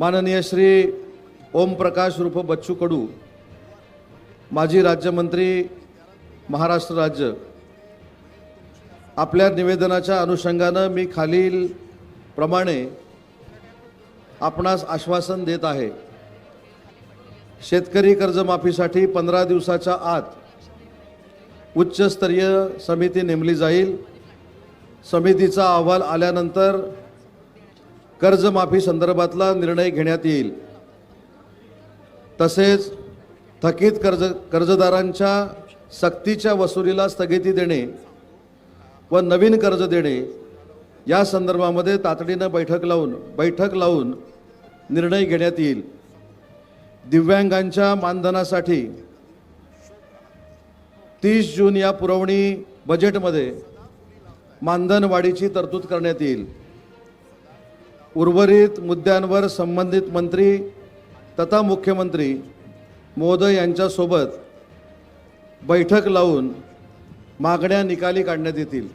माननीय श्री ओमप्रकाश रूप बच्चू कडू माजी राज्यमंत्री महाराष्ट्र राज्य आपल्या निवेदनाच्या अनुषंगानं मी खालील प्रमाणे आपणास आश्वासन देत आहे. शेतकरी कर्जमाफीसाठी पंधरा दिवसाच्या आत उच्चस्तरीय समिती नेमली जाईल. समितीचा अहवाल आल्यानंतर कर्जमाफी संदर्भातला निर्णय घेण्यात येईल. तसेच थकीत कर्ज कर्जदारांच्या सक्तीच्या वसुलीला स्थगिती देणे व नवीन कर्ज देणे या संदर्भामध्ये तातडीनं बैठक लावून बैठक लावून निर्णय घेण्यात येईल. दिव्यांगांच्या मानधनासाठी तीस जून या पुरवणी बजेटमध्ये मानधन वाढीची तरतूद करण्यात येईल. उर्वरित मुद्द्यांवर संबंधित मंत्री तथा मुख्यमंत्री महोदय यांच्यासोबत बैठक लावून मागण्या निकाली काढण्यात येतील.